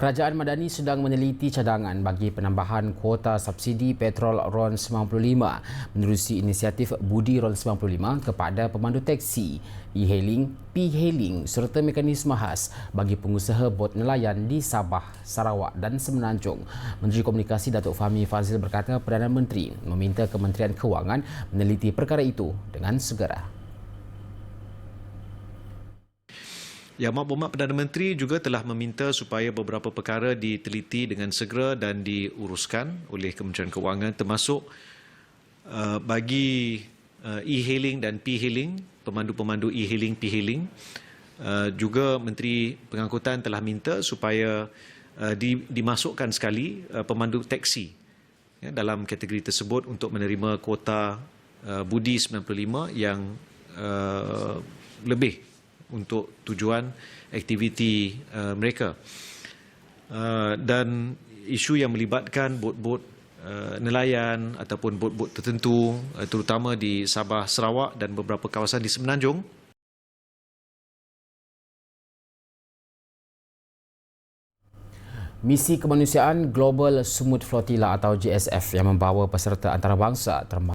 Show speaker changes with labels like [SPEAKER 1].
[SPEAKER 1] Kerajaan Madani sedang meneliti cadangan bagi penambahan kuota subsidi petrol RON 95 menerusi inisiatif Budi RON 95 kepada pemandu teksi, e-hailing, p-hailing serta mekanisme khas bagi pengusaha bot nelayan di Sabah, Sarawak dan Semenanjung. Menteri Komunikasi Datuk Fahmi Fazil berkata Perdana Menteri meminta Kementerian Kewangan meneliti perkara itu dengan segera.
[SPEAKER 2] Yang Amat Berhormat Perdana Menteri juga telah meminta supaya beberapa perkara diteliti dengan segera dan diuruskan oleh Kementerian Kewangan termasuk uh, bagi uh, e-hailing dan p-hailing, pemandu-pemandu e-hailing, p-hailing. Uh, juga Menteri Pengangkutan telah minta supaya uh, di, dimasukkan sekali uh, pemandu teksi ya, dalam kategori tersebut untuk menerima kuota uh, budi 95 yang uh, lebih untuk tujuan aktiviti uh, mereka. Uh, dan isu yang melibatkan bot-bot uh, nelayan ataupun bot-bot tertentu uh, terutama di Sabah, Sarawak dan beberapa kawasan di Semenanjung
[SPEAKER 1] Misi Kemanusiaan Global Sumut Flotilla atau GSF yang membawa peserta antarabangsa termasuk